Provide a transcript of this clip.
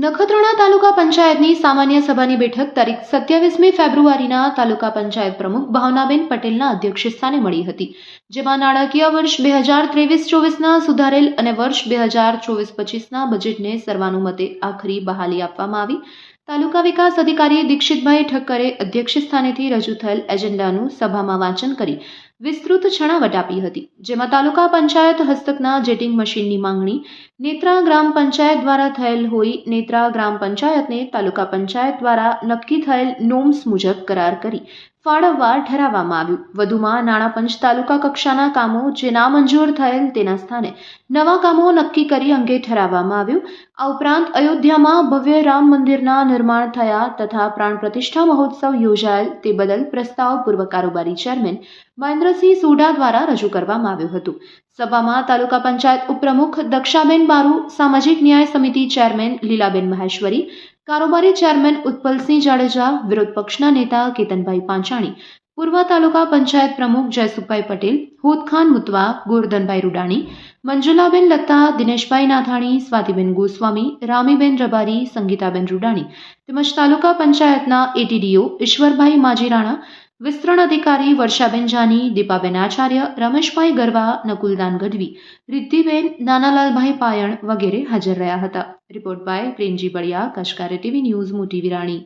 નખત્રાણા તાલુકા પંચાયતની સામાન્ય સભાની બેઠક તારીખ સત્યાવીસમી ફેબ્રુઆરીના તાલુકા પંચાયત પ્રમુખ ભાવનાબેન પટેલના અધ્યક્ષસ્થાને મળી હતી, જેમાં નાણાકીય વર્ષ બે હજાર ત્રેવીસ ચોવીસના સુધારેલ અને વર્ષ બે હજાર ચોવીસ પચીસના બજેટને સર્વાનુમતે આખરી બહાલી આપવામાં આવી. તાલુકા વિકાસ અધિકારી દીક્ષિતભાઈ ઠક્કરે અધ્યક્ષસ્થાનેથી રજૂ થયેલ એજન્ડાનું સભામાં વાંચન કરી વિસ્તૃત છણાવટ આપી હતી, જેમાં તાલુકા પંચાયત હસ્તકના જેટિંગ મશીનની માંગણી, નેત્રા ગ્રામ પંચાયત દ્વારા થયેલ હોઈ નેત્રા ગ્રામ પંચાયતને તાલુકા પંચાયત દ્વારા નક્કી થયેલ નોમ્સ મુજબ કરાર કરી ફાળવવા ઠરાવવામાં આવ્યું. વધુમાં નાણાપંચ તાલુકા કક્ષાના કામો જે નામંજૂર થયેલ તેના સ્થાને નવા કામો નક્કી કરી અંગે ઠરાવવામાં આવ્યું. આ ઉપરાંત અયોધ્યામાં ભવ્ય રામ મંદિરના નિર્માણ થયા તથા પ્રાણ પ્રતિષ્ઠા મહોત્સવ યોજાયેલ તે બદલ પ્રસ્તાવ પૂર્વ કારોબારી ચેરમેન મહેન્દ્રસિંહ સુડા દ્વારા રજૂ કરવામાં આવ્યું હતું. સભામાં તાલુકા પંચાયત ઉપપ્રમુખ દક્ષાબેન બારુ, સામાજિક ન્યાય સમિતિ ચેરમેન લીલાબેન મહેશ્વરી કારોબારી ચેરમેન ઉત્પલસિંહ જાડેજા, વિરોધ પક્ષના નેતા કેતનભાઈ પાંચાણી, પૂર્વ તાલુકા પંચાયત પ્રમુખ જયસુખભાઈ પટેલ હુદખાન મુતવા ગોરધનભાઈ રૂડાણી, મંજુલાબેન લતા દિનેશભાઈ નાથાણી, સ્વાતિબેન ગોસ્વામી, રામીબેન રબારી, સંગીતાબેન રૂડાણી તેમજ તાલુકા પંચાયતના એટીડીઓ ઈશ્વરભાઈ માજીરાણા વિસ્તરણ અધિકારી વર્ષાબેન જાની, દીપાબેન આચાર્ય, રમેશભાઈ ગરવા, નકુલદાન ગઢવી, રિદ્ધિબેન, નાનાલાલભાઈ પાયણ વગેરે હાજર રહ્યા હતા. રિપોર્ટ બાય પ્રેમજી બળિયા, કશકારે ટીવી ન્યૂઝ, મોટી વિરાણી.